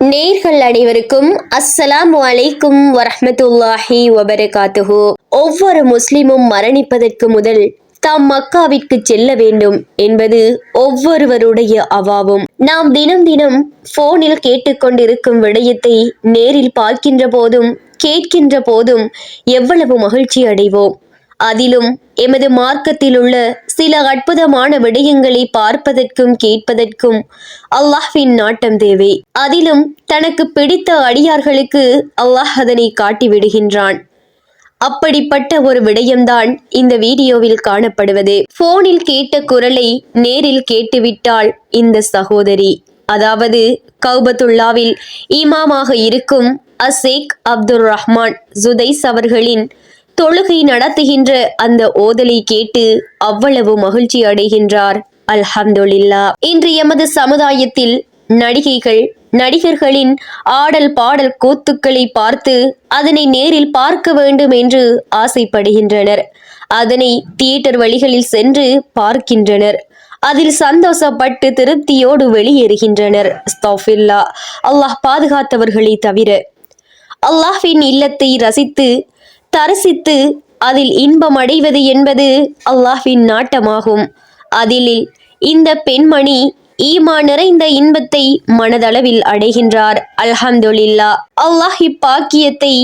நேர்கள் அனைவருக்கும் அஸ்ஸலாம் அலைக்கும் வரஹமத்துல்லாஹி வபரகாத்துஹு. ஒவ்வொரு முஸ்லிமும் மரணிப்பதற்கு முதல் தாம் மக்காவிற்கு செல்ல வேண்டும் என்பது ஒவ்வொருவருடைய அவாவும். நாம் தினம் தினம் போனில் கேட்டுக்கொண்டிருக்கும் விடயத்தை நேரில் பார்க்கின்ற போதும் கேட்கின்ற போதும் எவ்வளவு மகிழ்ச்சி அடைவோம். அதிலும் எமது மார்க்கத்தில் உள்ள சில அற்புதமான விடயங்களை பார்ப்பதற்கும் கேட்பதற்கும் அல்லாஹ்வின் நாட்டம் தேவை. அதிலும் தனக்கு பிடித்த அடியார்களுக்கு அல்லாஹ் அதனை காட்டி விடுகின்றான் அப்படிப்பட்ட ஒரு விடயம்தான் இந்த வீடியோவில் காணப்படுவது. போனில் கேட்ட குரலை நேரில் கேட்டுவிட்டாள் இந்த சகோதரி அதாவது கௌபத்துல்லாவில் இமாமாக இருக்கும் அசேக் அப்துல் ரஹ்மான் ஜுதைஸ் அவர்களின் தொழுகை நடத்துகின்ற அந்த ஓதலை கேட்டு அவ்வளவு மகிழ்ச்சி அடைகின்றார். அல்ஹம்துல்லா இன்று எமது சமுதாயத்தில் நடிகைகள் நடிகர்களின் ஆடல் பாடல் கூத்துக்களை பார்த்து அதனை நேரில் பார்க்க வேண்டும் என்று ஆசைப்படுகின்றனர். அதனை தியேட்டர் வழிகளில் சென்று பார்க்கின்றனர். அதில் சந்தோஷப்பட்டு திருப்தியோடு வெளியேறுகின்றனர். அல்லாஹ் பாதுகாத்தவர்களை தவிர. அல்லாஹ்வின் இல்லத்தை ரசித்து தரிசித்து அதில் இன்பம் அடைவது என்பது அல்லாஹின் நாட்டமாகும். அதில் இந்த பெண்மணி ஈமா நிறைந்த இன்பத்தை மனதளவில் அடைகின்றார். அல்ஹம்துலில்லா அல்லாஹ் இப்பாக்கியத்தை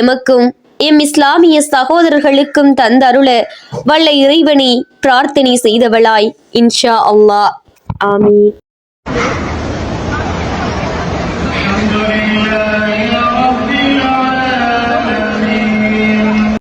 எமக்கும் எம் இஸ்லாமிய சகோதரர்களுக்கும் தந்தருள வல்ல இறைவனை பிரார்த்தனை செய்தவளாய் இன்ஷா அல்லாஹ். ஆமீ